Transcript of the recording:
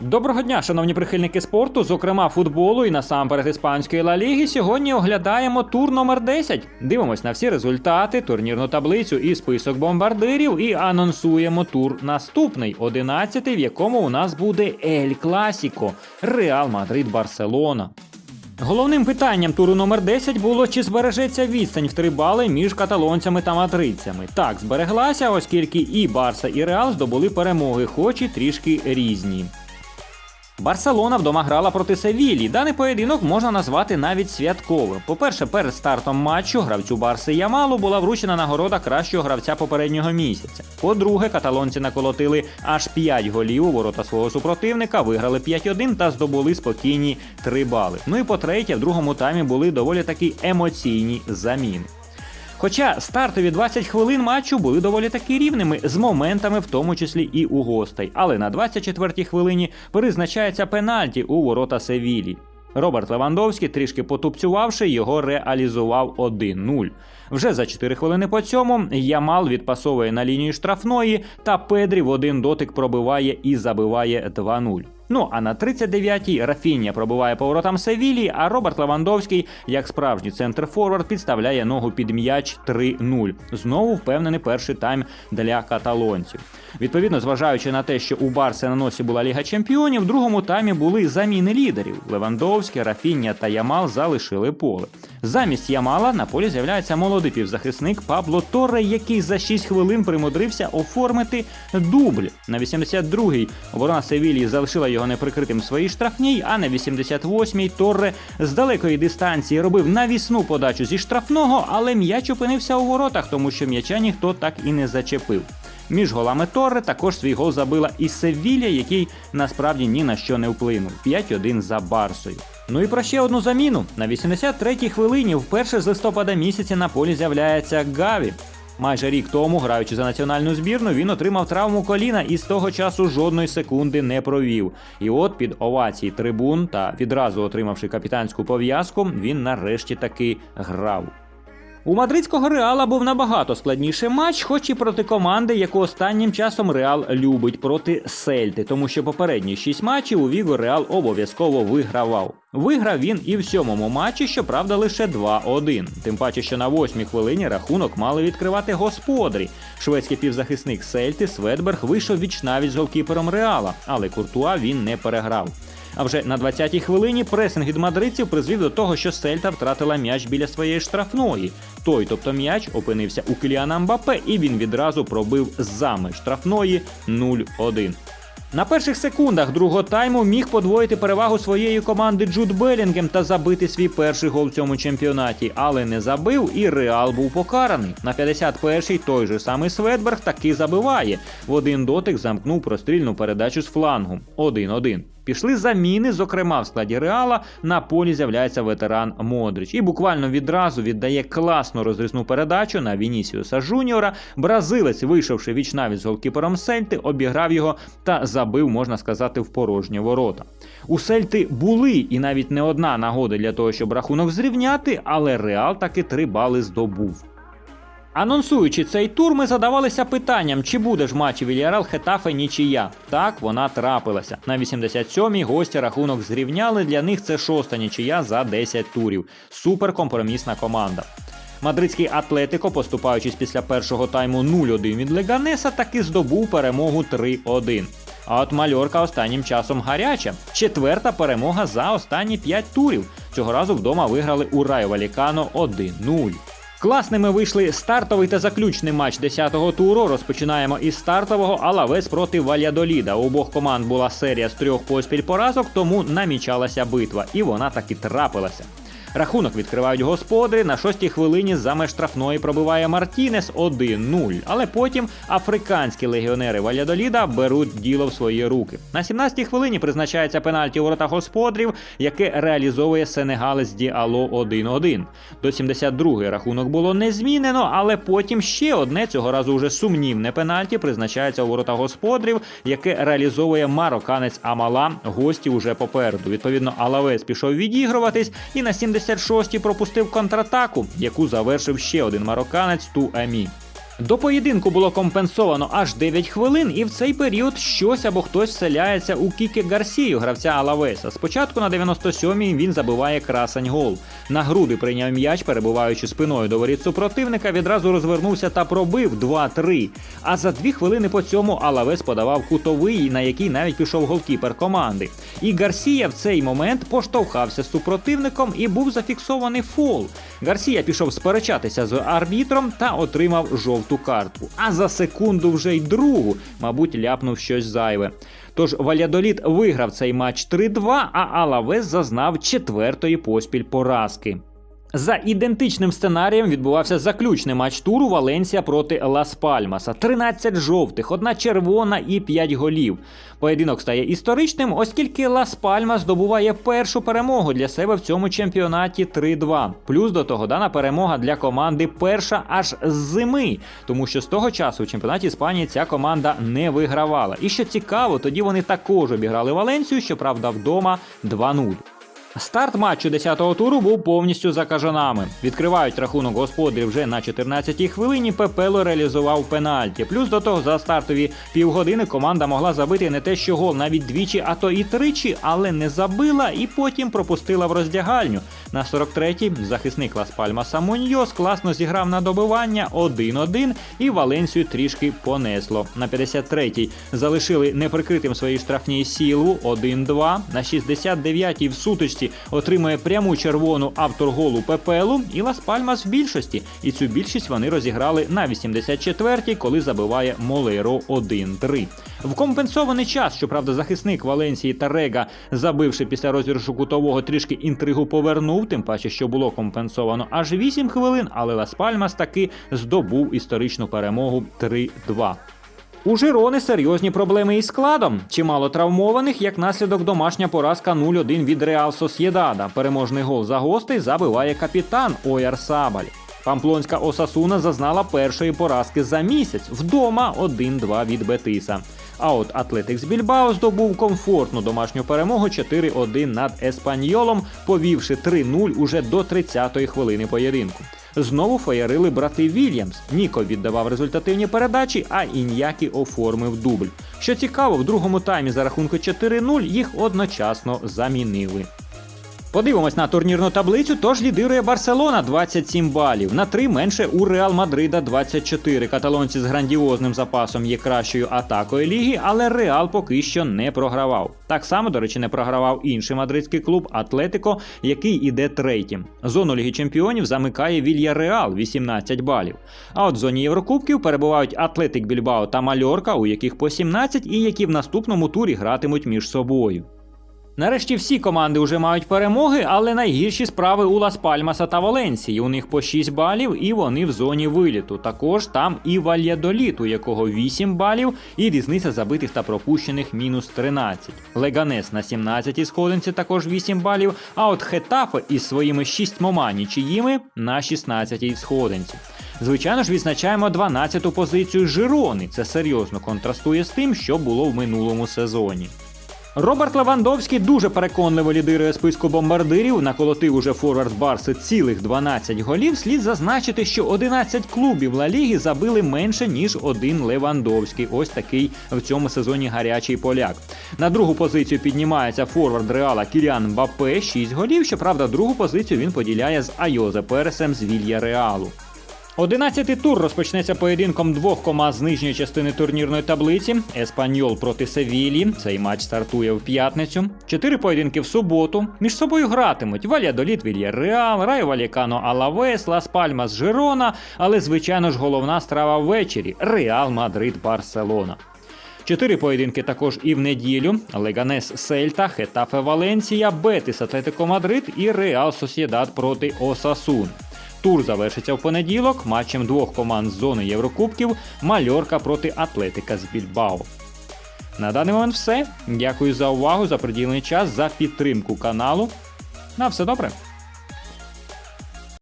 Доброго дня, шановні прихильники спорту, зокрема футболу і насамперед іспанської Ла Ліги. Сьогодні оглядаємо тур номер 10. Дивимось на всі результати, турнірну таблицю і список бомбардирів. І анонсуємо тур наступний, 11-й, в якому у нас буде Ель Класіко Реал Мадрид Барселона. Головним питанням туру номер 10 було, чи збережеться відстань в 3 бали між каталонцями та мадридцями. Так, збереглася, оскільки і Барса, і Реал здобули перемоги, хоч і трішки різні. Барселона вдома грала проти Севілі. Даний поєдинок можна назвати навіть святковим. По-перше, перед стартом матчу гравцю Барси Ямалу була вручена нагорода кращого гравця попереднього місяця. По-друге, каталонці наколотили аж 5 голів у ворота свого супротивника, виграли 5-1 та здобули спокійні 3 бали. Ну і по-третє, в другому таймі були доволі таки емоційні заміни. Хоча стартові 20 хвилин матчу були доволі таки рівними, з моментами, в тому числі і у гостей. Але на 24-й хвилині призначається пенальті у ворота Севілі. Роберт Левандовський, трішки потупцювавши, його реалізував 1-0. Вже за 4 хвилини по цьому Ямал відпасовує на лінію штрафної, та Педрі в один дотик пробиває і забиває 2-0. Ну а на 39-й Рафіння пробиває поворотам Севілії, а Роберт Левандовський, як справжній центр форвард, підставляє ногу під м'яч 3-0. Знову впевнений перший тайм для каталонців. Відповідно, зважаючи на те, що у Барси на носі була Ліга Чемпіонів, в другому таймі були заміни лідерів. Левандовський, Рафіння та Ямал залишили поле. Замість Ямала на полі з'являється молодий півзахисник Пабло Торре, який за 6 хвилин примудрився оформити дубль. На 82-й оборона Севілії залишила його неприкритим своїй штрафній, а на 88-й Торре з далекої дистанції робив навісну подачу зі штрафного, але м'яч опинився у воротах, тому що м'яча ніхто так і не зачепив. Між голами Торре також свій гол забила і Севілля, який насправді ні на що не вплинув. 5-1 за Барсою. Ну і про ще одну заміну. На 83-й хвилині вперше з листопада місяця на полі з'являється Гаві. Майже рік тому, граючи за національну збірну, він отримав травму коліна і з того часу жодної секунди не провів. І от під овації трибун та відразу отримавши капітанську пов'язку, він нарешті таки грав. У мадридського реала був набагато складніший матч, хоч і проти команди, яку останнім часом Реал любить проти Сельти, тому що попередні шість матчів у Віго Реал обов'язково вигравав. Виграв він і в сьомому матчі, щоправда, лише 2-1. Тим паче, що на восьмій хвилині рахунок мали відкривати господарі. Шведський півзахисник Сельти Светберг вийшов вічнавіч з голкіпером Реала, але Куртуа він не переграв. А вже на 20-й хвилині пресинг від мадридців призвів до того, що Сельта втратила м'яч біля своєї штрафної. Той, тобто м'яч, опинився у Кіліана Мбапе, і він відразу пробив за меж штрафної 0-1. На перших секундах другого тайму міг подвоїти перевагу своєї команди Джуд Белінгем та забити свій перший гол в цьому чемпіонаті, але не забив, і Реал був покараний. На 51-й той же самий Светберг таки забиває. В один дотик замкнув прострільну передачу з флангу. 1-1. Пішли заміни, зокрема в складі Реала на полі з'являється ветеран Модрич. І буквально відразу віддає класну розрізну передачу на Вінісіуса Жуніора. Бразилець, вийшовши вічнавіч з голкіпером Сельти, обіграв його та забив, можна сказати, в порожні ворота. У Сельти були і навіть не одна нагода для того, щоб рахунок зрівняти, але Реал таки три бали здобув. Анонсуючи цей тур, ми задавалися питанням, чи буде ж в матчі Вільярал Хетафе нічия. Так вона трапилася. На 87-й гості рахунок зрівняли. Для них це шоста нічия за 10 турів. Суперкомпромісна команда. Мадридський Атлетико, поступаючись після першого тайму 0-1 від Леганеса, таки здобув перемогу 3-1. А от Мальорка останнім часом гаряча. Четверта перемога за останні 5 турів. Цього разу вдома виграли у Райо Валікано 1-0. Класними вийшли стартовий та заключний матч 10-го туру. Розпочинаємо із стартового Алавес проти Вальядоліда. У обох команд була серія з трьох поспіль поразок, тому намічалася битва, і вона таки трапилася. Рахунок відкривають господарі. На шостій хвилині за меж штрафної пробиває Мартінес 1-0. Але потім африканські легіонери Вальядоліда беруть діло в свої руки. На 17-й хвилині призначається пенальті у ворота господарів, яке реалізовує сенегалець Діало 1-1. До 72-ї рахунок було не змінено, але потім ще одне цього разу вже сумнівне пенальті призначається у ворота господарів, яке реалізовує мароканець Амала. Гості уже попереду. Відповідно, Алавес пішов відігруватись і на 76-й пропустив контратаку, яку завершив ще один мароканець Ту Амі. До поєдинку було компенсовано аж 9 хвилин, і в цей період щось або хтось вселяється у Кіке Гарсію, гравця Алавеса. Спочатку на 97-й він забиває красень гол. На груди прийняв м'яч, перебуваючи спиною до воріт супротивника, відразу розвернувся та пробив 2-3. А за дві хвилини по цьому Алавес подавав кутовий, на який навіть пішов голкіпер команди. І Гарсія в цей момент поштовхався з супротивником і був зафіксований фол. Гарсія пішов сперечатися з арбітром та отримав жовту картку. А за секунду вже й другу, мабуть, ляпнув щось зайве. Тож Валядоліт виграв цей матч 3-2, а Алавес зазнав четвертої поспіль поразки. За ідентичним сценарієм відбувався заключний матч туру Валенсія проти Лас Пальмаса. 13 жовтих, одна червона і 5 голів. Поєдинок стає історичним, оскільки Лас Пальмас здобуває першу перемогу для себе в цьому чемпіонаті 3-2. Плюс до того дана перемога для команди перша аж з зими, тому що з того часу в чемпіонаті Іспанії ця команда не вигравала. І що цікаво, тоді вони також обіграли Валенсію, щоправда, вдома 2-0. Старт матчу 10-го туру був повністю за кажанами. Відкривають рахунок господарів вже на 14-й хвилині. Пепело реалізував пенальті. Плюс до того за стартові півгодини команда могла забити не те, що гол, навіть двічі, а то і тричі, але не забила і потім пропустила в роздягальню. На 43-й захисник Лас Пальмаса Муньйос класно зіграв на добивання 1-1 і Валенсію трішки понесло. На 53-й залишили неприкритим свої штрафні сілу 1-2. На 69-й в сутичці отримує пряму червону автор голу Пепелу і Лас Пальмас в більшості. І цю більшість вони розіграли на 84-й, коли забиває Молеро 1-3. В компенсований час, щоправда, захисник Валенсії та Рега, забивши після розіграшу кутового трішки інтригу, повернув, тим паче, що було компенсовано аж 8 хвилин, але Лас Пальмас таки здобув історичну перемогу 3-2. У Жирони серйозні проблеми із складом. Чимало травмованих, як наслідок домашня поразка 0-1 від Реал Сосєдада. Переможний гол за гостей забиває капітан Ояр Сабаль. Памплонська Осасуна зазнала першої поразки за місяць вдома 1-2 від Бетиса. А от Атлетикс Більбао здобув комфортну домашню перемогу 4-1 над Еспаньолом, повівши 3-0 уже до 30-ї хвилини поєдинку. Знову феєрили брати Вільямс. Ніко віддавав результативні передачі, а Ін'які оформив дубль. Що цікаво, в другому таймі за рахунку 4-0 їх одночасно замінили. Подивимось на турнірну таблицю. Тож лідирує Барселона 27 балів. На 3 менше у Реал Мадрида 24. Каталонці з грандіозним запасом є кращою атакою ліги, але Реал поки що не програвав. Так само, до речі, не програвав інший мадридський клуб Атлетико, який іде третім. Зону Ліги Чемпіонів замикає Вілья Реал 18 балів. А от в зоні Єврокубків перебувають Атлетик Більбао та Мальорка, у яких по 17 і які в наступному турі гратимуть між собою. Нарешті всі команди вже мають перемоги, але найгірші справи у Лас Пальмаса та Валенсії. У них по 6 балів і вони в зоні виліту. Також там і Вальядоліт, у якого 8 балів, і різниця забитих та пропущених мінус 13. Леганес на 17-й сходинці також 8 балів. А от Хетафе із своїми 6 нічиїми на 16-й сходинці. Звичайно ж, відзначаємо 12-ту позицію Жирони. Це серйозно контрастує з тим, що було в минулому сезоні. Роберт Левандовський дуже переконливо лідирує списку бомбардирів. Наколотив уже форвард Барси цілих 12 голів. Слід зазначити, що 11 клубів Ла Ліги забили менше ніж один Левандовський. Ось такий в цьому сезоні гарячий поляк. На другу позицію піднімається форвард Реала Кіліан Мбаппе, 6 голів. Щоправда, другу позицію він поділяє з Айозе Пересем з Вілья Реалу. Одинадцятий тур розпочнеться поєдинком двох команд з нижньої частини турнірної таблиці. Еспаньол проти Севілі. Цей матч стартує в п'ятницю. Чотири поєдинки в суботу. Між собою гратимуть Валядоліт Вільяреал, Райо Валікано Алавес, Лас Пальмас Жирона. Але, звичайно ж, головна страва ввечері Реал Мадрид Барселона. Чотири поєдинки також і в неділю: Леганес Сельта, Хетафе Валенсія, Бетис Атлетико Мадрид і Реал Сосєдад проти Осасун. Тур завершиться в понеділок матчем двох команд з зони Єврокубків Мальорка проти Атлетика з Більбао. На даний момент все. Дякую за увагу, за приділений час, за підтримку каналу. На все добре.